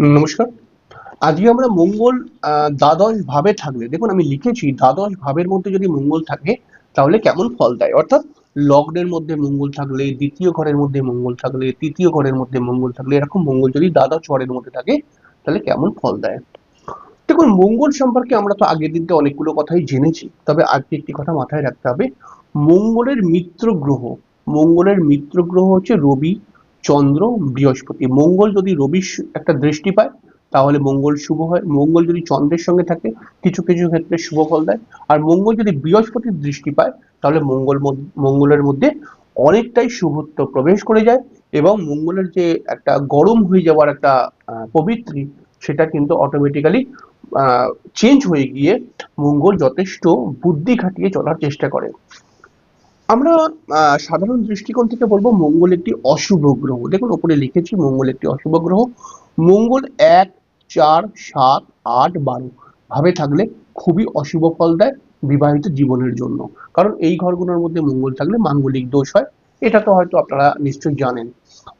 নমস্কার। আজকে আমরা মঙ্গল দ্বাদশ ভাবে থাকলে, দেখুন আমি লিখেছি দ্বাদশ ভাবের মধ্যে যদি মঙ্গল থাকে, তাহলে কেমন ফল দেয়? অর্থাৎ লগ্নের মধ্যে মঙ্গল থাকলে, দ্বিতীয় ঘরের মধ্যে মঙ্গল থাকলে, তৃতীয় ঘরের মধ্যে মঙ্গল থাকলে, এরকম মঙ্গল যদি দ্বাদশ ঘরের মধ্যে থাকে, তাহলে কেমন ফল দেয়? দেখুন, মঙ্গল সম্পর্কে আমরা তো আগের দিনতে অনেকগুলো কথাই জেনেছি, তবে আজকে একটি কথা মাথায় রাখতে হবে। মঙ্গলের মিত্র গ্রহ, মঙ্গলের মিত্র গ্রহ হচ্ছে রবি চন্দ্র, বৃহস্পতি। মঙ্গল যদি রবির একটা দৃষ্টি পায়, তাহলে মঙ্গল শুভ হয়। মঙ্গল যদি চন্দ্রের সঙ্গে থাকে, কিছু কিছু ক্ষেত্রে শুভ ফল দেয়। আর মঙ্গল যদি বৃহস্পতির দৃষ্টি পায়, তাহলে মঙ্গল মঙ্গলের মধ্যে অনেকটাই শুভত্ব প্রবেশ করে যায় এবং মঙ্গলের যে একটা গরম হয়ে যাওয়ার একটা প্রবৃত্তি সেটা কিন্তু অটোমেটিক্যালি চেঞ্জ হয়ে গিয়ে মঙ্গল যথেষ্ট বুদ্ধি খাটিয়ে চলার চেষ্টা করে। আমরা সাধারণ দৃষ্টিকোণ থেকে বলব মঙ্গল একটি অশুভ গ্রহ। দেখুন, ওপরে লিখেছি মঙ্গল একটি অশুভ গ্রহ। মঙ্গল এক, চার, সাত, আট, বারো ভাবে থাকলে খুবই অশুভ ফল দেয় বিবাহিত জীবনের জন্য। কারণ এই ঘরগুলোর মধ্যে মঙ্গল থাকলে মাঙ্গলিক দোষ হয়। এটা তো হয়তো আপনারা নিশ্চয়ই জানেন।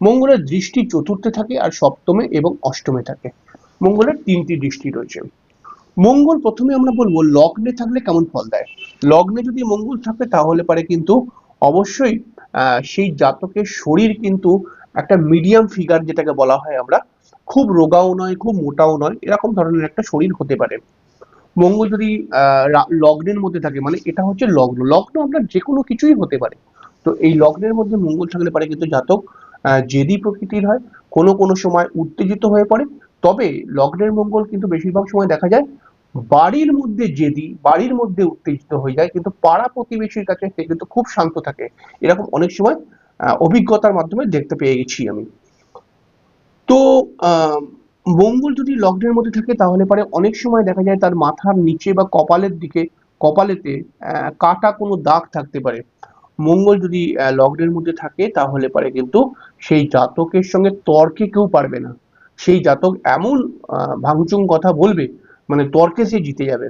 মঙ্গলের দৃষ্টি চতুর্থে থাকে আর সপ্তমে এবং অষ্টমে থাকে। মঙ্গলের তিনটি দৃষ্টি রয়েছে। মঙ্গল প্রথমে আমরা বলব লগ্নে থাকলে কেমন ফল দেয়? লগ্নে যদি মঙ্গল থাকে তাহলে পারে কিন্তু অবশ্যই সেই জাতকের শরীর কিন্তু একটা মিডিয়াম ফিগার যেটাকে বলা হয় আমরা, খুব রোগাও নয়, খুব মোটাও নয়, এরকম ধরনের একটা শরীর হতে পারে। মঙ্গল যদি লগ্নের মধ্যে থাকে মানে এটা হচ্ছে লগ্ন। লগ্ন আপনার যে কোনো কিছুই হতে পারে। তো এই লগ্নের মধ্যে মঙ্গল থাকলে পারে কিন্তু জাতক জেদি প্রকৃতির হয়, কোনো কোনো সময় উত্তেজিত হয়ে পড়ে তবে লগ্নের মঙ্গল কিন্তু বেশিরভাগ সময় দেখা যায় বাড়ির মধ্যে জেদি, বাড়ির মধ্যে উত্তেজিত হয়ে যায়, কিন্তু পাড়া প্রতিবেশীর কাছে সে কিন্তু খুব শান্ত থাকে। এরকম অনেক সময় অভিজ্ঞতার মাধ্যমে দেখতে পেয়ে গেছি আমি। তো মঙ্গল যদি লগ্নের মধ্যে থাকে, তাহলে পরে অনেক সময় দেখা যায় তার মাথার নিচে বা কপালের দিকে, কপালেতে কাটা কোনো দাগ থাকতে পারে। মঙ্গল যদি লগ্নের মধ্যে থাকে, তাহলে পরে কিন্তু সেই জাতকের সঙ্গে তর্কে কেউ পারবে না। সেই জাতক এমন ভাঙচুং কথা বলবে মানে তর্কে সে জিতে যাবে।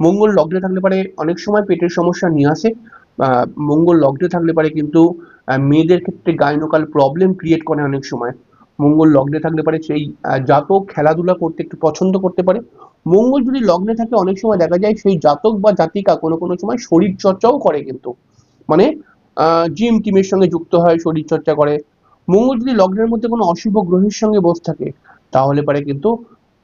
মঙ্গল লগ্নে থাকলে পারে অনেক সময় পেটের সমস্যা নিয়ে আসে মঙ্গল লগ্নে থাকলে পারে কিন্তু মেয়েদের ক্ষেত্রে গাইনোকাল প্রবলেম ক্রিয়েট করে অনেক সময়। মঙ্গল লগ্নে থাকলে পারে সেই জাতক খেলাধুলা করতে একটু পছন্দ করতে পারে। মঙ্গল যদি লগ্নে থাকে অনেক সময় দেখা যায় সেই জাতক বা জাতিকা কোনো কোনো সময় শরীর চর্চাও করে কিন্তু। মানে জিম টিমের সঙ্গে যুক্ত হয় শরীর চর্চা করে মঙ্গল যদি লগ্নের মধ্যে কোনো অশুভ গ্রহের সঙ্গে বসে থাকে, তাহলে পারে কিন্তু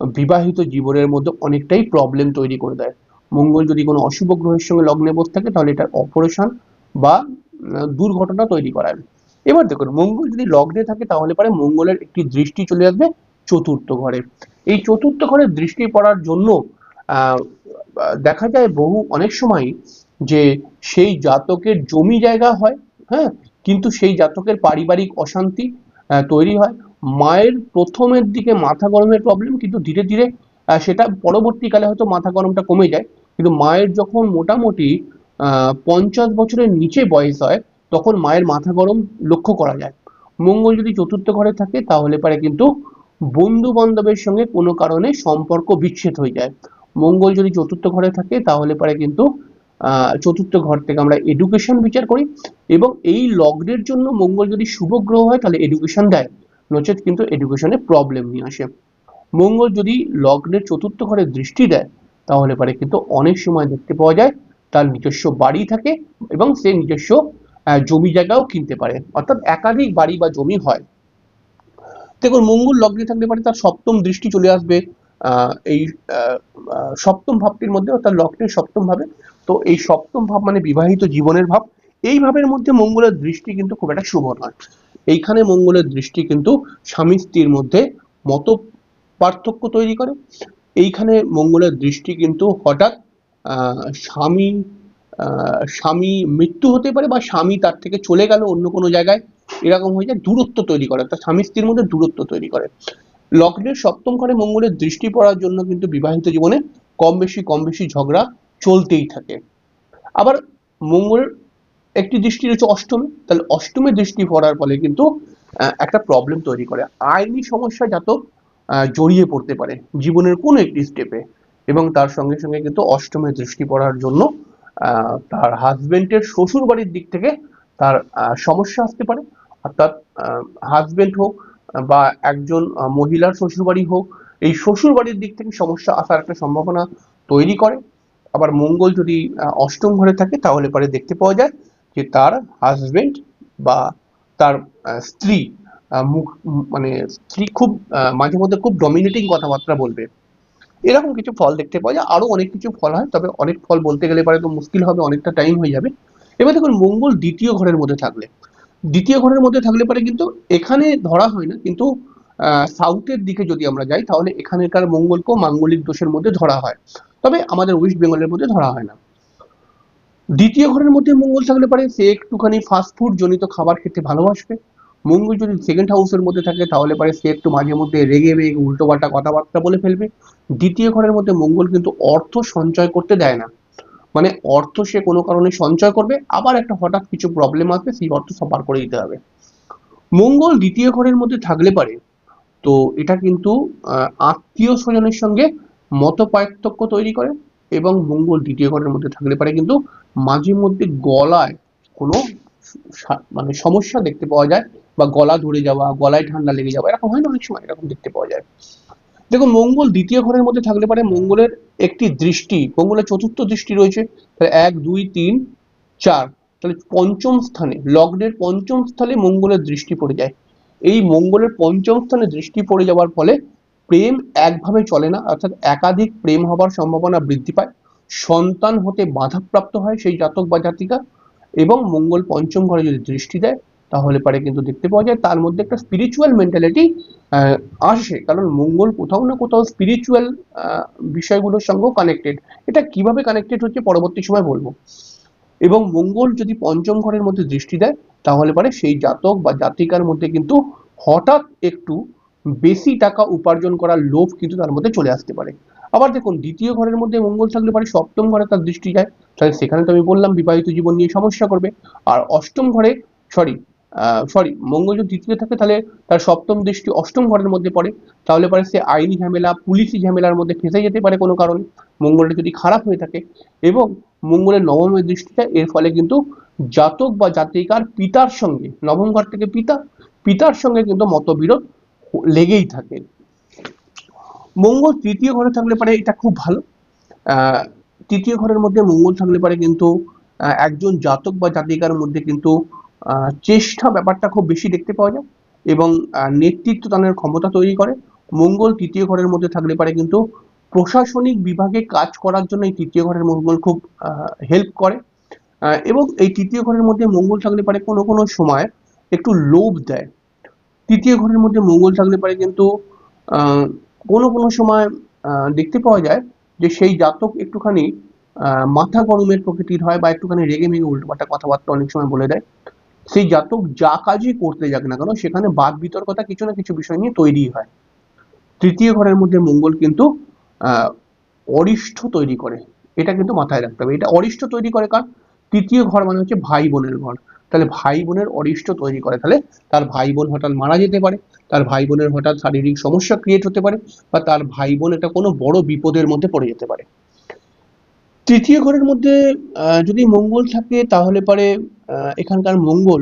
বিবাহিত জীবনের মধ্যে অনেকটাই প্রবলেম তৈরি করে দেয়। মঙ্গল যদি কোনো অশুভ গ্রহের সঙ্গে লগ্নে বসে থাকে, তাহলে এটা অপারেশন বা দুর্ঘটনা তৈরি করায়। এবার দেখুন, মঙ্গল যদি লগ্নে থাকে, তাহলে পারে মঙ্গলের একটি দৃষ্টি চলে আসবে চতুর্থ ঘরে। এই চতুর্থ ঘরে দৃষ্টি পড়ার জন্য দেখা যায় বহু, অনেক সময় যে সেই জাতকের জমি জায়গা হয় হ্যাঁ? কিন্তু সেই জাতকের পারিবারিক অশান্তি তৈরি হয়। মায়ের প্রথমের দিকে মাথা গরমের প্রবলেম কিন্তু ধীরে ধীরে সেটা পরবর্তীকালে হয়তো মাথা গরমটা কমে যায়। কিন্তু মায়ের যখন মোটামুটি পঞ্চাশ বছরের নিচে বয়স হয়, তখন মায়ের মাথা গরম লক্ষ্য করা যায়। মঙ্গল যদি চতুর্থ ঘরে থাকে, তাহলে পারে কিন্তু বন্ধু বান্ধবের সঙ্গে কোনো কারণে সম্পর্ক বিচ্ছেদ হয়ে যায়। মঙ্গল যদি চতুর্থ ঘরে থাকে, তাহলে পারে কিন্তু চতুর্থ ঘর থেকে আমরা এডুকেশন বিচার করি এবং এই লগ্নের জন্য মঙ্গল যদি শুভ গ্রহ হয়, তাহলে এডুকেশন দেয়। নচেত কিন্তু এডুকেশনে প্রবলেম নিয়ে আসে। মঙ্গল যদি লগ্নের চতুর্থ ঘরে দৃষ্টি দেয়, তাহলে পারে কিন্তু অনেক সময় দেখতে পাওয়া যায়, তার নিজস্ব বাড়ি থাকে এবং সে নিজস্ব জমি জায়গাও কিনতে পারে। অর্থাৎ একাধিক বাড়ি বা জমি হয়। দেখুন, মঙ্গল লগ্নে থাকলে পারে তার সপ্তম দৃষ্টি চলে আসবে এই সপ্তম ভাবটির মধ্যে অর্থাৎ লগ্নের সপ্তম ভাবে। তো এই সপ্তম ভাব মানে বিবাহিত জীবনের ভাব, এই ভাবের মধ্যে মঙ্গলের দৃষ্টি কিন্তু খুব একটা শুভ নয়। এইখানে মঙ্গলের দৃষ্টি কিন্তু স্বামী স্ত্রীর মধ্যে মত পার্থক্য তৈরি করে। এইখানে মঙ্গলের দৃষ্টি কিন্তু হঠাৎ স্বামী স্বামী মৃত্যু হতে পারে বা স্বামী তার থেকে চলে গেল অন্য কোনো জায়গায়, এরকম হয়ে যায় দূরত্ব তৈরি করে। তার স্বামী স্ত্রীর মধ্যে দূরত্ব তৈরি করে। লগ্নের সপ্তম ঘরে মঙ্গলের দৃষ্টি পড়ার জন্য কিন্তু বিবাহিত জীবনে কম বেশি কম বেশি ঝগড়া চলতেই থাকে। আবার মঙ্গলের একটি দৃষ্টি রয়েছে অষ্টমে। তাহলে অষ্টমে দৃষ্টি পড়ার ফলে কিন্তু একটা প্রবলেম তৈরি করে। আইনি সমস্যা জাতক জড়িয়ে পড়তে পারে জীবনের কোনো একটি স্টেপে এবং তার সঙ্গে সঙ্গে কিন্তু অষ্টমে দৃষ্টি পড়ার জন্য তার হাজবেন্ডের শ্বশুর বাড়ির দিক থেকে তার সমস্যা আসতে পারে। অর্থাৎ হাজবেন্ড হোক বা একজন মহিলার শ্বশুরবাড়ি হোক, এই শ্বশুর বাড়ির দিক থেকে সমস্যা আসার একটা সম্ভাবনা তৈরি করে। আবার মঙ্গল যদি অষ্টম ঘরে থাকে, তাহলে পরে দেখতে পাওয়া যায় যে তার হাজবেন্ড বা তার স্ত্রী মুখ মানে স্ত্রী খুব মাঝে মধ্যে খুব ডমিনেটিং কথাবার্তা বলবে। এরকম কিছু ফল দেখতে পাওয়া যায়। আরও অনেক কিছু ফল হয়, তবে অনেক ফল বলতে গেলে পরে তো মুশকিল হবে, অনেকটা টাইম হয়ে যাবে। এবার দেখুন, মঙ্গল দ্বিতীয় ঘরের মধ্যে থাকলে। দ্বিতীয় ঘরের মধ্যে থাকলে পরে কিন্তু এখানে ধরা হয় না, কিন্তু সাউথের দিকে যদি আমরা যাই, তাহলে এখানকার মঙ্গলকেও মাঙ্গলিক দোষের মধ্যে ধরা হয়। তবে আমাদের ওয়েস্ট বেঙ্গলের মধ্যে ধরা হয় না। দ্বিতীয় ঘরের মধ্যে মঙ্গল থাকলে পারে, সে একটুখানি ফাস্টফুড জনিত খাবার খেতে ভালোবাসবে। মঙ্গল যদি সেকেন্ড হাউসের মধ্যে থাকে, তাহলে পারে সে একটু মাঝে মধ্যে রেগে বেগে উল্টোপাল্টা কথাবার্তা বলে ফেলবে। দ্বিতীয় ঘরের মধ্যে মঙ্গল কিন্তু অর্থ সঞ্চয় করতে দেয় না। মানে অর্থ সে কোনো কারণে সঞ্চয় করবে, আবার একটা হঠাৎ কিছু প্রবলেম আসবে, সেই অর্থ সবার করে দিতে হবে। মঙ্গল দ্বিতীয় ঘরের মধ্যে থাকলে পারে, তো এটা কিন্তু আত্মীয় স্বজনের সঙ্গে মত পার্থক্য তৈরি করে এবং মঙ্গল দ্বিতীয় ঘরের মধ্যে থাকলে পারে। কিন্তু মাঝে মধ্যে গলায় কোনো মানে সমস্যা দেখতে পাওয়া যায় বা গলা ধরে যাওয়া, গলায় ঠান্ডা লেগে যাওয়া, এরকম হয় না অনেক সময়, এরকম দেখতে পাওয়া যায়। দেখুন, মঙ্গল দ্বিতীয় ঘরের মধ্যে থাকলে পারে মঙ্গলের একটি দৃষ্টি, মঙ্গলের চতুর্থ দৃষ্টি রয়েছে। তাহলে এক, দুই, তিন, চার, তাহলে পঞ্চম স্থানে, লগ্নের পঞ্চম স্থানে মঙ্গলের দৃষ্টি পড়ে যায়। এই মঙ্গলের পঞ্চম স্থানে দৃষ্টি পড়ে যাওয়ার ফলে প্রেম একভাবে চলে না, অর্থাৎ একাধিক প্রেম হবার সম্ভাবনা বৃদ্ধি পায়। সন্তান হতে বাধাপ্রাপ্ত হয় সেই জাতক বা জাতিকা এবং মঙ্গল পঞ্চম ঘরে যদি দৃষ্টি দেয়, তাহলে পারে কিন্তু দেখতে পাওয়া যায় তার মধ্যে একটা স্পিরিচুয়াল মেন্টালিটি আসে। কারণ মঙ্গল কোথাও না কোথাও স্পিরিচুয়াল বিষয়গুলোর সঙ্গেও কানেক্টেড এটা কীভাবে কানেক্টেড হচ্ছে পরবর্তী সময় বলব। এবং মঙ্গল যদি পঞ্চম ঘরের মধ্যে দৃষ্টি দেয়, তাহলে পারে সেই জাতক বা জাতিকার মধ্যে কিন্তু হঠাৎ একটু বেশি টাকা উপার্জন করার লোভ কিন্তু তার মধ্যে চলে আসতে পারে। আবার দেখুন, দ্বিতীয় ঘরের মধ্যে মঙ্গল থাকলে পারে, সপ্তম ঘরে তার দৃষ্টি যায়। তাহলে সেখানে তো আমি বললাম, বিবাহিত জীবন নিয়ে সমস্যা করবে। আর অষ্টম ঘরে সরি সরি মঙ্গল যদি দ্বিতীয় থাকে, তাহলে তার সপ্তম দৃষ্টি অষ্টম ঘরের মধ্যে পড়ে। তাহলে পারে সে আইনি ঝামেলা, পুলিশি ঝামেলার মধ্যে ফেসে যেতে পারে কোনো কারণে। মঙ্গলটা যদি খারাপ হয়ে থাকে এবং মঙ্গলের নবমের দৃষ্টিটা, এর ফলে কিন্তু জাতক বা জাতিকার পিতার সঙ্গে, নবম ঘর থেকে পিতা, পিতার সঙ্গে কিন্তু মতবিরোধ লেগেই থাকে। মঙ্গল তৃতীয় ঘরে থাকলে পারে এটা খুব ভালো। তৃতীয় ঘরের মধ্যে মঙ্গল থাকলে পারে কিন্তু একজন জাতক বা জাতিকার মধ্যে কিন্তু চেষ্টা ব্যাপারটা খুব বেশি দেখতে পাওয়া যায় এবং নেতৃত্ব দানের ক্ষমতা তৈরি করে। মঙ্গল তৃতীয় ঘরের মধ্যে থাকলে পারে কিন্তু, প্রশাসনিক বিভাগে কাজ করার জন্য এই তৃতীয় ঘরের মঙ্গল খুব হেল্প করে। এবং এই তৃতীয় ঘরের মধ্যে মঙ্গল থাকলে পারে কোনো কোনো সময় একটু লোভ দেয়। তৃতীয় ঘরের মধ্যে মঙ্গল থাকলে পারে কিন্তু কোনো কোনো সময় দেখতে পাওয়া যায় যে সেই জাতক একটুখানি মাথা গরমের প্রকৃতির হয় বা একটুখানি রেগে মেগে উল্টোপাল্টা কথাবার্তা অনেক সময় বলে দেয়। সেই জাতক যা কাজই করতে যাক না কেন, সেখানে বাদ বিতর্কতা কিছু না কিছু বিষয় নিয়ে তৈরি হয়। তৃতীয় ঘরের মধ্যে মঙ্গল কিন্তু অরিষ্ঠ তৈরি করে। এটা কিন্তু মাথায় রাখতে হবে। এটা অরিষ্ঠ তৈরি করে কার? তৃতীয় ঘর মানে হচ্ছে ভাই বোনের ঘর। তাহলে ভাই বোনের অরিষ্ট তৈরি করে। তাহলে তার ভাই বোন হঠাৎ মারা যেতে পারে, তার ভাই বোনের হঠাৎ শারীরিক সমস্যা ক্রিয়েট হতে পারে, বা তার ভাই বোন একটা কোনো বড় বিপদের মধ্যে পড়ে যেতে পারে। তৃতীয় ঘরের মধ্যে যদি মঙ্গল থাকে, তাহলে পরে এখানকার মঙ্গল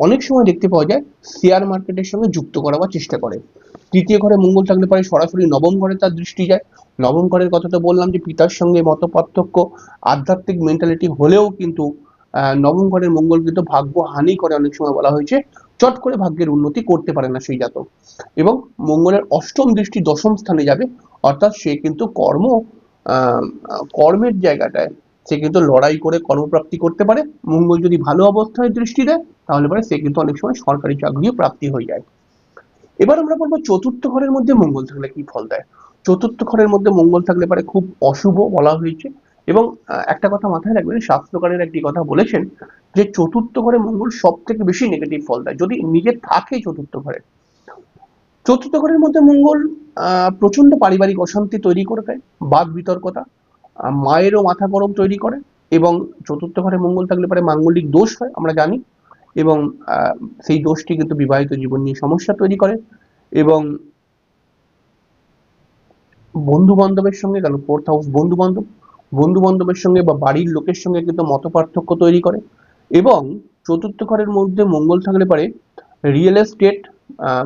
অনেক সময় দেখতে পাওয়া যায় শেয়ার মার্কেটের সঙ্গে যুক্ত করাবার চেষ্টা করে। তৃতীয় ঘরে মঙ্গল থাকলে পরে সরাসরি নবম ঘরে তার দৃষ্টি যায় নবম কথা তো বললাম যে পিতার সঙ্গে মত পার্থক্য আধ্যাত্মিক মেন্টালিটি হলেও কিন্তু নবম ঘরের মঙ্গল কিন্তু ভাগ্য হানি করে অনেক সময় বলা হয়েছে, চট করে ভাগ্যের উন্নতি করতে পারে না সেই জাতক। এবং মঙ্গলের অষ্টম দৃষ্টি দশম স্থানে যাবে, অর্থাৎ সে কিন্তু কর্ম কর্মের জায়গাটায়, সে কিন্তু লড়াই করে কর্মপ্রাপ্তি করতে পারে। মঙ্গল যদি ভালো অবস্থায় দৃষ্টি দেয়, তাহলে পরে সে কিন্তু অনেক সময় সরকারি চাকরিও প্রাপ্তি হয়ে যায়। এবার আমরা বলব চতুর্থ ঘরের মধ্যে মঙ্গল থাকলে কি ফল দেয়? চতুর্থ ঘরের মধ্যে মঙ্গল থাকলে পারে খুব অশুভ বলা হয়েছে। এবং একটা কথা মাথায় রাখবেন, শাস্ত্রকারের একটি কথা বলেছেন যে চতুর্থ ঘরে মঙ্গল সব থেকে বেশি নেগেটিভ ফল দেয়। যদি নিজে থাকে চতুর্থ ঘরে চতুর্থ ঘরের মধ্যে মঙ্গল প্রচণ্ড পারিবারিক অশান্তি তৈরি করে দেয় বাদ বিতর্কতা মায়েরও মাথা গরম তৈরি করে এবং চতুর্থ ঘরে মঙ্গল থাকলে পারে মাঙ্গলিক দোষ হয়, আমরা জানি। এবং সেই দোষটি কিন্তু বিবাহিত জীবন নিয়ে সমস্যা তৈরি করে। এবং বন্ধু বান্ধবের সঙ্গে গেল ফোর্থ হাউস বন্ধু বান্ধব বন্ধু বান্ধবের সঙ্গে বা বাড়ির লোকের সঙ্গে কিন্তু মত পার্থক্য তৈরি করে এবং চতুর্থ ঘরের মধ্যে মঙ্গল থাকলে পারে রিয়েল এস্টেট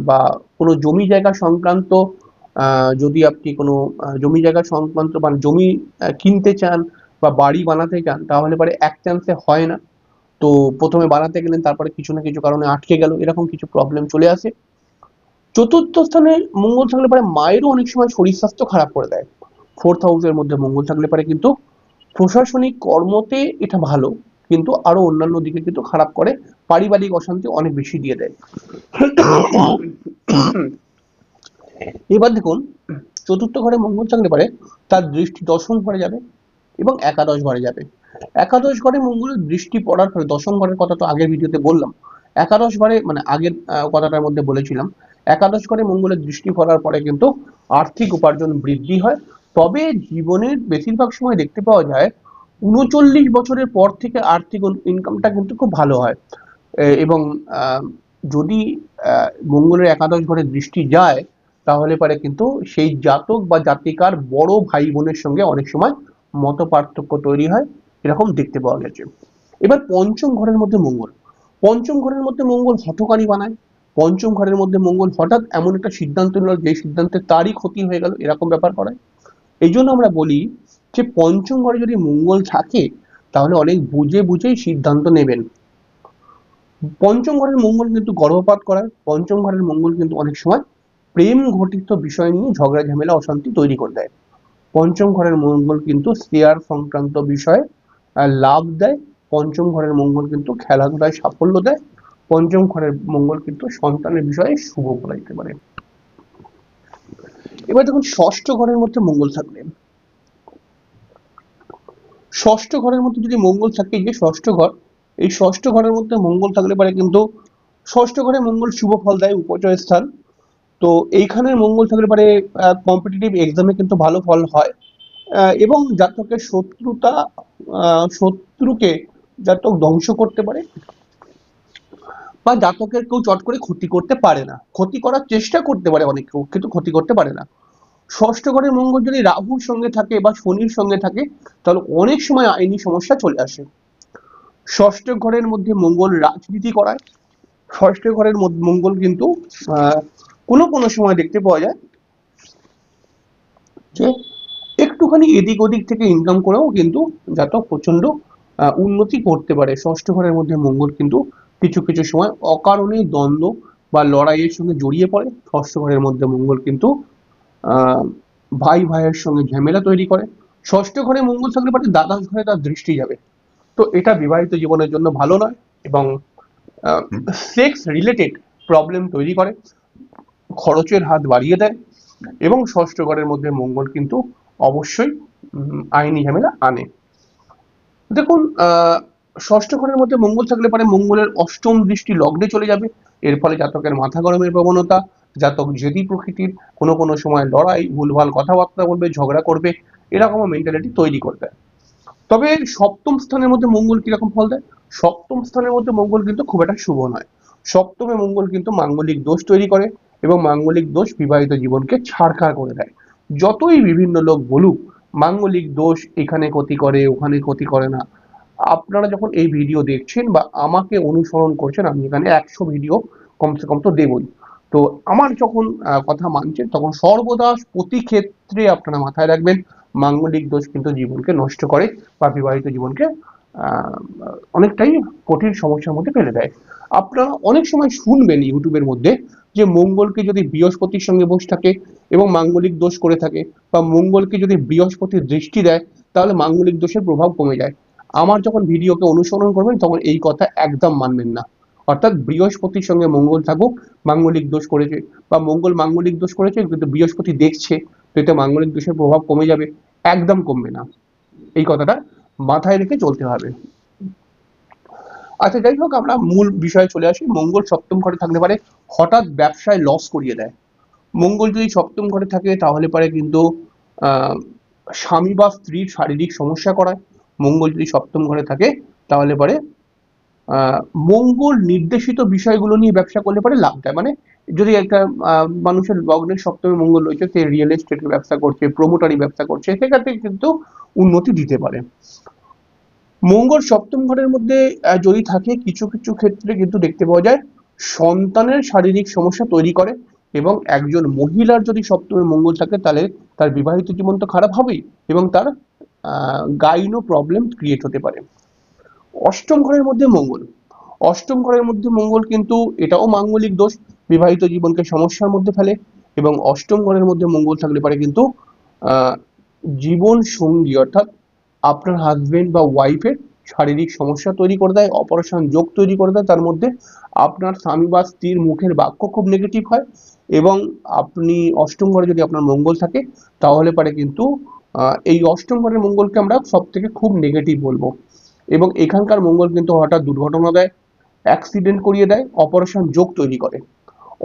বা কোনো জমি জায়গা সংক্রান্ত যদি আপনি কোনো জমি জায়গা সংক্রান্ত মানে জমি কিনতে চান বা বাড়ি বানাতে চান, তাহলে পরে এক চান্সে হয় না। তো প্রথমে বানাতে গেলেন, তারপরে কিছু না কিছু কারণে আটকে গেল, এরকম কিছু প্রবলেম চলে আসে। চতুর্থ স্থানে মঙ্গল থাকলে পরে মায়েরও অনেক সময় শরীর স্বাস্থ্য খারাপ করে দেয়। ফোর্থ হাউসের মধ্যে মঙ্গল থাকলে পরে কিন্তু প্রশাসনিক কর্মতে এটা ভালো, কিন্তু আরও অন্যান্য দিকে কিন্তু খারাপ করে, পারিবারিক অশান্তি অনেক বেশি দিয়ে দেয়। এবার দেখুন, চতুর্থ ঘরে মঙ্গল থাকলে পারে তার দৃষ্টি দশম ঘরে যাবে এবং একাদশ ঘরে যাবে। একাদশ ঘরে মঙ্গলের দৃষ্টি পড়ার পরে দশম ঘরের কথা তো আগের ভিডিওতে বললাম, একাদশ ঘরে মানে আগের কথাটার মধ্যে বলেছিলাম একাদশ ঘরে মঙ্গলের দৃষ্টি পড়ার পরে কিন্তু আর্থিক উপার্জন বৃদ্ধি হয়। তবে জীবনের বেশিরভাগ সময় দেখতে পাওয়া যায়, উনচল্লিশ বছরের পর থেকে আর্থিক ইনকামটা কিন্তু খুব ভালো হয়। এবং যদি মঙ্গলের একাদশ ঘরে দৃষ্টি যায়, তাহলে পরে কিন্তু সেই জাতক বা জাতিকার বড় ভাই বোনের সঙ্গে অনেক সময় মত পার্থক্য তৈরি হয়, এরকম দেখতে পাওয়া গেছে। এবার পঞ্চম ঘরের মধ্যে মঙ্গল। পঞ্চম ঘরের মধ্যে মঙ্গল হঠকারী বানায়। পঞ্চম ঘরের মধ্যে মঙ্গল হঠাৎ এমন একটা সিদ্ধান্ত নিল যে সিদ্ধান্তে তারই ক্ষতি হয়ে গেল, এরকম ব্যাপার করায়। এই জন্য আমরা বলি যে পঞ্চম ঘরে যদি মঙ্গল থাকে, তাহলে অনেক বুঝে বুঝেই সিদ্ধান্ত নেবেন। পঞ্চম ঘরের মঙ্গল কিন্তু গর্ভপাত করায়, পঞ্চম ঘরের মঙ্গল কিন্তু অনেক সময় প্রেম ঘটিত বিষয় নিয়ে ঝগড়া, ঝামেলা, অশান্তি তৈরি করে দেয়। পঞ্চম ঘরের মঙ্গল কিন্তু শেয়ার সংক্রান্ত বিষয়ে লাভ দেয়। পঞ্চম ঘরের মঙ্গল কিন্তু খেলাধুলায় সাফল্য দেয়। পঞ্চম ঘরের মঙ্গল কিন্তু সন্তানের বিষয়ে শুভ বলা যেতে পারে। এবার দেখুন, ষষ্ঠ ঘরের মধ্যে মঙ্গল থাকলে। ষষ্ঠ ঘরের মধ্যে যদি মঙ্গল থাকে যে ষষ্ঠ ঘর, এই ষষ্ঠ ঘরের মধ্যে মঙ্গল থাকলে পারে কিন্তু ষষ্ঠ ঘরে মঙ্গল শুভ ফল দেয়, উপচয় স্থান। তো এইখানের মঙ্গল থাকলে পারে কম্পিটিটিভ এক্সামে কিন্তু ভালো ফল হয়। এবং জাতকের শত্রুতা শত্রুকে জাতক ধ্বংস করতে পারে। বা জাতকের কেউ চট করে ক্ষতি করতে পারে না। ক্ষতি করার চেষ্টা করতে পারে অনেক কেউ, কিন্তু ক্ষতি করতে পারে না। ষষ্ঠ ঘরের মঙ্গল যদি রাহুর সঙ্গে থাকে বা শনির সঙ্গে থাকে, তাহলে অনেক সময় আইনি সমস্যা চলে আসে। ষষ্ঠ ঘরের মধ্যে মঙ্গল রাজনীতি করায়। ষষ্ঠ ঘরের মঙ্গল কিন্তু কোনো কোনো সময় দেখতে পাওয়া যায় যে একটুখানি এদিক ওদিক থেকে ইনকাম করেও কিন্তু জাতক প্রচণ্ড উন্নতি করতে পারে। ষষ্ঠ ঘরের মধ্যে মঙ্গল কিন্তু কিছু কিছু সময় অকারণে দ্বন্দ্ব বা লড়াইয়ের সঙ্গে জড়িয়ে পড়ে। ষষ্ঠ ঘরের মধ্যে মঙ্গল কিন্তু আহ, ভাই ভাইয়ের সঙ্গে ঝামেলা তৈরি করে। ষষ্ঠ ঘরে মঙ্গল থাকলে পারে দ্বাদশ ঘরে তার দৃষ্টি যাবে। তো এটা বিবাহিত জীবনের জন্য ভালো নয় এবং সেক্স রিলেটেড প্রবলেম তৈরি করে খরচের হাত বাড়িয়ে দেয় এবং ষষ্ঠ ঘরের মধ্যে মঙ্গল কিন্তু অবশ্যই আইনি ঝামেলা আনে। দেখুন আহ, ষষ্ঠ ঘরের মধ্যে মঙ্গল থাকলে পারে মঙ্গলের অষ্টম দৃষ্টি লগ্নে চলে যাবে। এর ফলে জাতকের মাথা গরমের প্রবণতা, জাতক জেদি প্রকৃতির কোনো কোনো সময় লড়াই, ভুলভাল কথাবার্তা বলবে, ঝগড়া করবে এরকম মেন্টালিটি তৈরি করবে তবে সপ্তম স্থানের মধ্যে মঙ্গল কীরকম ফল দেয়? সপ্তম স্থানের মধ্যে মঙ্গল কিন্তু খুব একটা শুভ নয়। সপ্তমে মঙ্গল কিন্তু মাঙ্গলিক দোষ তৈরি করে এবং মাঙ্গলিক দোষ বিবাহিত জীবনকে ছাড়খাড় করে দেয়। যতই বিভিন্ন লোক বলুক, মাঙ্গলিক দোষ এখানে ক্ষতি করে, ওখানে ক্ষতি করে না। আপনারা যখন এই ভিডিও দেখছেন বা আমাকে অনুসরণ করছেন, আমি এখানে একশো ভিডিও কমসে কম তো দেবই। তো আমার যখন কথা মানছেন, তখন সর্বদা প্রতি ক্ষেত্রে আপনারা মাথায় রাখবেন, মাঙ্গলিক দোষ কিন্তু জীবনকে নষ্ট করে বা বিবাহিত জীবনকে অনেকটাই কঠিন সমস্যার মধ্যে ফেলে দেয়। আপনারা অনেক সময় শুনবেন ইউটিউবের মধ্যে যে মঙ্গলকে যদি বৃহস্পতির সঙ্গে বসে থাকে এবং মাঙ্গলিক দোষ করে থাকে বা মঙ্গলকে যদি বৃহস্পতির দৃষ্টি দেয়, তাহলে মাঙ্গলিক দোষের প্রভাব কমে যায়। আমার যখন ভিডিওকে অনুসরণ করবেন, তখন এই কথা একদম মানবেন না। অর্থাৎ বৃহস্পতির সঙ্গে মঙ্গল থাকুক, মাঙ্গলিক দোষ করেছে বা মঙ্গল মাঙ্গলিক দোষ করেছে, কিন্তু বৃহস্পতি দেখছে, তো এতে মাঙ্গলিক দোষের প্রভাব কমে যাবে, একদম কমবে না। এই কথাটা মাথায় রেখে চলতে হবে। আচ্ছা যাই হোক, আমরা মূল বিষয়ে চলে আসি। মঙ্গল সপ্তম ঘরে থাকলে পারে, হঠাৎ ব্যবসায় লস করিয়ে দেয়। মঙ্গল যদি সপ্তম ঘরে থাকে, তাহলে পারে কিন্তু স্বামী বা স্ত্রীর শারীরিক সমস্যা করায়। মঙ্গল যদি সপ্তম ঘরে থাকে, তাহলে পরে মঙ্গল নির্দেশিত বিষয়গুলো নিয়ে ব্যবসা করলে পরে লাভ দেয় মানে যদি একটা মানুষের লগ্নের সপ্তমে মঙ্গল রয়েছে, সে রিয়েল এস্টেটের ব্যবসা করছে প্রমোটারি ব্যবসা করছে, সেক্ষেত্রে কিন্তু উন্নতি দিতে পারে। মঙ্গল সপ্তম ঘরের মধ্যে যদি থাকে, কিছু কিছু ক্ষেত্রে কিন্তু দেখতে পাওয়া যায়, সন্তানের শারীরিক সমস্যা তৈরি করে এবং একজন মহিলার যদি সপ্তমে মঙ্গল থাকে, তাহলে তার বিবাহিত জীবন তো খারাপ হবেই এবং তার গাইনো প্রবলেম ক্রিয়েট হতে পারে। অষ্টম ঘরের মধ্যে মঙ্গল। অষ্টম ঘরের মধ্যে মঙ্গল কিন্তু এটাও মাঙ্গলিক দোষ, বিবাহিত জীবনকে সমস্যার মধ্যে ফেলে এবং অষ্টম ঘরের মধ্যে মঙ্গল থাকলে পারে কিন্তু জীবন সঙ্গী অর্থাৎ আপনার হাজবেন্ড বা ওয়াইফের শারীরিক সমস্যা তৈরি করে দেয় অপারেশন যোগ তৈরি করে দেয়, তার মধ্যে আপনার স্বামী বা স্ত্রীর মুখের বাক্য খুব নেগেটিভ হয় এবং আপনি অষ্টম ঘরে যদি আপনার মঙ্গল থাকে, তাহলে পারে কিন্তু এই অষ্টম ঘরের মঙ্গলকে আমরা সব থেকে খুব নেগেটিভ বলব। এবং এখানকার মঙ্গল কিন্তু হঠাৎ দুর্ঘটনা দেয় অ্যাক্সিডেন্ট করিয়ে দেয় অপারেশন যোগ তৈরি করে।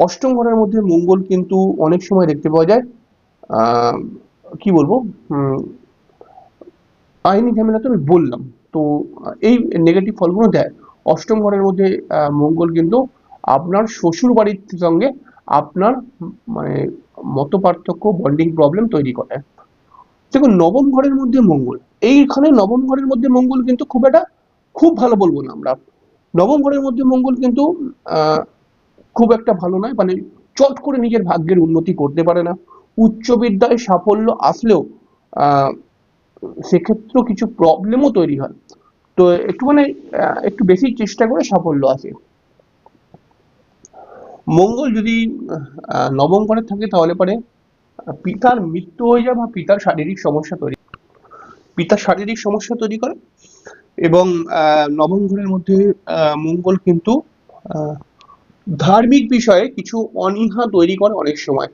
অষ্টম ঘরের মধ্যে মঙ্গল কিন্তু অনেক সময় দেখতে পাওয়া যায় কি বলব আইনি ঝামেলা তো আমি বললাম। তো এই নেগেটিভ ফলগুলো দেয়। অষ্টম ঘরের মধ্যে মঙ্গল কিন্তু আপনার শ্বশুর বাড়ির সঙ্গে আপনার মানে মত পার্থক্য বন্ডিং প্রবলেম তৈরি করে। দেখুন, নবম ঘরের মধ্যে মঙ্গল। এইখানে নবম ঘরের মধ্যে মঙ্গল কিন্তু খুব একটা, খুব ভালো বলব না আমরা। নবম ঘরের মধ্যে মঙ্গল কিন্তু খুব একটা ভালো নয়। মানে চট করে নিজের ভাগ্যের উন্নতি করতে পারে না। উচ্চ বিদ্যায় সাফল্য আসলেও সেক্ষেত্রেও কিছু প্রবলেমও তৈরি হয়। তো একটু মানে একটু বেশি চেষ্টা করে সাফল্য আসে। মঙ্গল যদি নবম ঘরে থাকে তাহলে পরে পিতার মৃত্যু হয়ে যায় বা পিতার শারীরিক সমস্যা তৈরি পিতার শারীরিক সমস্যা তৈরি করে এবং নবম ঘরের মধ্যে মঙ্গল কিন্তু ধার্মিক বিষয়ে কিছু অনীহা তৈরি করে অনেক সময়।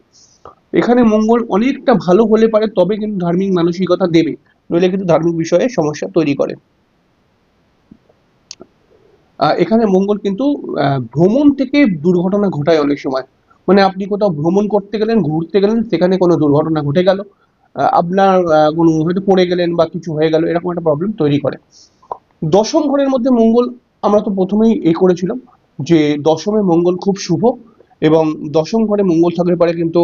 এখানে মঙ্গল অনেকটা ভালো হলে পারে, তবে কিন্তু ধার্মিক মানসিকতা দেবে। নইলে কিন্তু ধার্মিক বিষয়ে সমস্যা তৈরি করে। এখানে মঙ্গল কিন্তু ভ্রমণ থেকে দুর্ঘটনা ঘটায় অনেক সময়। মানে আপনি কোথাও ভ্রমণ করতে গেলেন, ঘুরতে গেলেন, সেখানে কোনো দুর্ঘটনা ঘটে গেল আপনার কোনো হয়তো পড়ে গেলেন বা কিছু হয়ে গেল, এরকম একটা প্রবলেম তৈরি করে। দশম ঘরের মধ্যে মঙ্গল, আমরা তো প্রথমেই এ করেছিলাম যে দশমে মঙ্গল খুব শুভ এবং দশম ঘরে মঙ্গল থাকলে পারে কিন্তু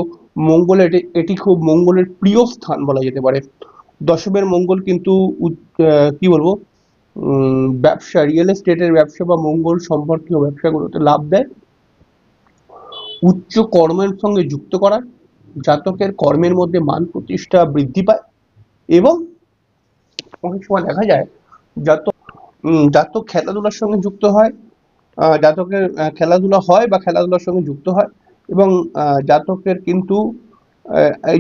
মঙ্গলের এটি এটি খুব মঙ্গলের প্রিয় স্থান বলা যেতে পারে। দশমের মঙ্গল কিন্তু কি বলব ব্যবসা রিয়েল এস্টেটের ব্যবসা বা মঙ্গল সম্পর্কীয় ব্যবসাগুলোতে লাভ দেয়। উচ্চ কর্মের সঙ্গে যুক্ত করার, জাতকের কর্মের মধ্যে মান প্রতিষ্ঠা বৃদ্ধি পায় এবং অনেক সময় দেখা যায় জাতক জাতক খেলাধুলার সঙ্গে যুক্ত হয় জাতকের খেলাধুলা হয় বা খেলাধুলার সঙ্গে যুক্ত হয় এবং জাতকের কিন্তু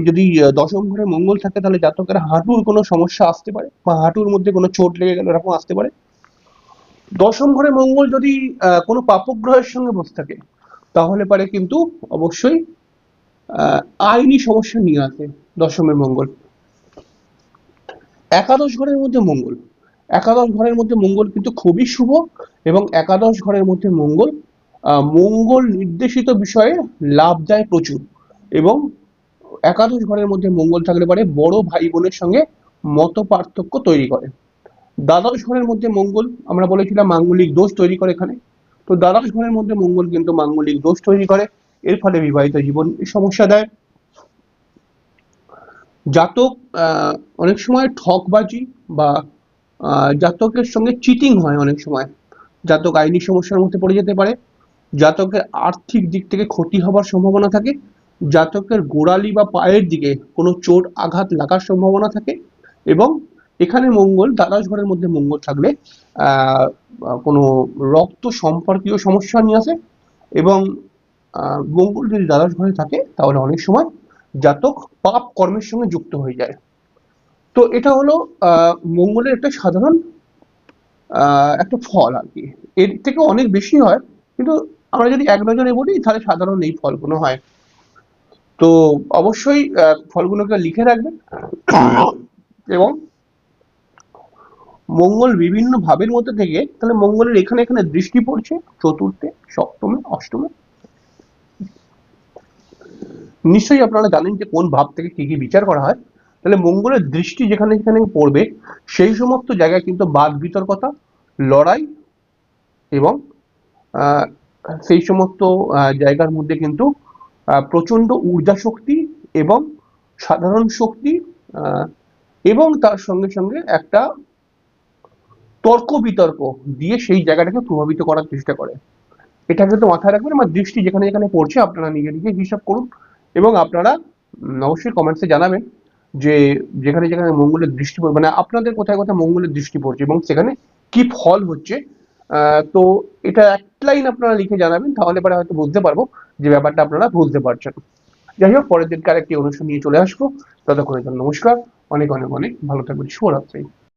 যদি দশম ঘরে মঙ্গল থাকে তাহলে জাতকের হাঁটুর কোনো সমস্যা আসতে পারে বা হাঁটুর মধ্যে কোনো চোট লেগে গেলে এরকম আসতে পারে। দশম ঘরে মঙ্গল যদি কোনো পাপগ্রহের সঙ্গে বসে থাকে তাহলে পারে কিন্তু অবশ্যই আইনি সমস্যা নিয়ে আসে দশমের মঙ্গল। একাদশ ঘরের মধ্যে মঙ্গল। একাদশ ঘরের মধ্যে মঙ্গল কিন্তু খুবই শুভ এবং একাদশ ঘরের মধ্যে মঙ্গল মঙ্গল নির্দেশিত বিষয়ে লাভ দেয় প্রচুর এবং একাদশ ঘরের মধ্যে মঙ্গল থাকলে পারে বড় ভাই বোনের সঙ্গে মত পার্থক্য তৈরি করে। দ্বাদশ ঘরের মধ্যে মঙ্গল আমরা বলেছিলাম মাঙ্গলিক দোষ তৈরি করে এখানে। তো দ্বাদশ ঘরের মধ্যে মঙ্গল কিন্তু মাঙ্গলিক দোষ তৈরি করে, এর ফলে বিবাহিত জীবন সমস্যা দেয়। জাতক অনেক সময় ঠকবাজি বা জাতকের সঙ্গে চিটিং হয় অনেক সময়। জাতক আইনি সমস্যার মধ্যে পড়ে যেতে পারে। জাতকের আর্থিক দিক থেকে ক্ষতি হবার সম্ভাবনা থাকে। জাতকের গোড়ালি বা পায়ের দিকে কোনো চোট আঘাত লাগার সম্ভাবনা থাকে এবং এখানে মঙ্গল দ্বাদশ ঘরের মধ্যে মঙ্গল থাকলে কোনো রক্ত সম্পর্কীয় সমস্যা নিয়ে আসে এবং মঙ্গল যদি দ্বাদশ ঘরে থাকে, তাহলে অনেক সময় জাতক পাপ কর্মের সঙ্গে যুক্ত হয়ে যায়। তো এটা হলো মঙ্গলের একটা সাধারণ একটা ফল আর কি। এর থেকে অনেক বেশি হয়, কিন্তু আমরা যদি এক নজরে বলি, তাহলে সাধারণ এই ফলগুলো হয়। তো অবশ্যই ফলগুলোকে লিখে রাখবেন, এবং মঙ্গল বিভিন্ন ভাবের মধ্যে থেকে, তাহলে মঙ্গলের এখানে এখানে দৃষ্টি পড়ছে চতুর্থে, সপ্তমে, অষ্টমে। নিশ্চয়ই আপনারা জানেন যে কোন ভাব থেকে কি কি বিচার করা হয়। তাহলে মঙ্গলের দৃষ্টি যেখানে যেখানে পড়বে, সেই সমস্ত জায়গায় কিন্তু বাদ বিতর্কতা, লড়াই এবং সেই সমস্ত জায়গার মধ্যে কিন্তু প্রচণ্ড ঊর্জা শক্তি এবং সাধারণ শক্তি এবং তার সঙ্গে সঙ্গে একটা তর্ক বিতর্ক দিয়ে সেই জায়গাটাকে প্রভাবিত করার চেষ্টা করে। এটা কিন্তু মাথায় রাখবেন, আমার দৃষ্টি যেখানে যেখানে পড়ছে, আপনারা নিজে নিজে হিসাব করুন এবং আপনারা অবশ্যই কমেন্টসে জানাবেন যে যেখানে যেখানে মঙ্গলের দৃষ্টি পড়বে মানে আপনাদের কোথায় কোথায় মঙ্গলের দৃষ্টি পড়ছে এবং সেখানে কি ফল হচ্ছে তো এটা এক লাইন আপনারা লিখে জানাবেন, তাহলে পরে হয়তো বুঝতে পারব যে ব্যাপারটা আপনারা বুঝতে পারছেন। যাই হোক, পরের দিনকার একটি অনুষ্ঠান নিয়ে চলে আসব। ততক্ষণের জন্য নমস্কার। অনেক অনেক অনেক ভালো থাকবেন। শুভরাত্রি।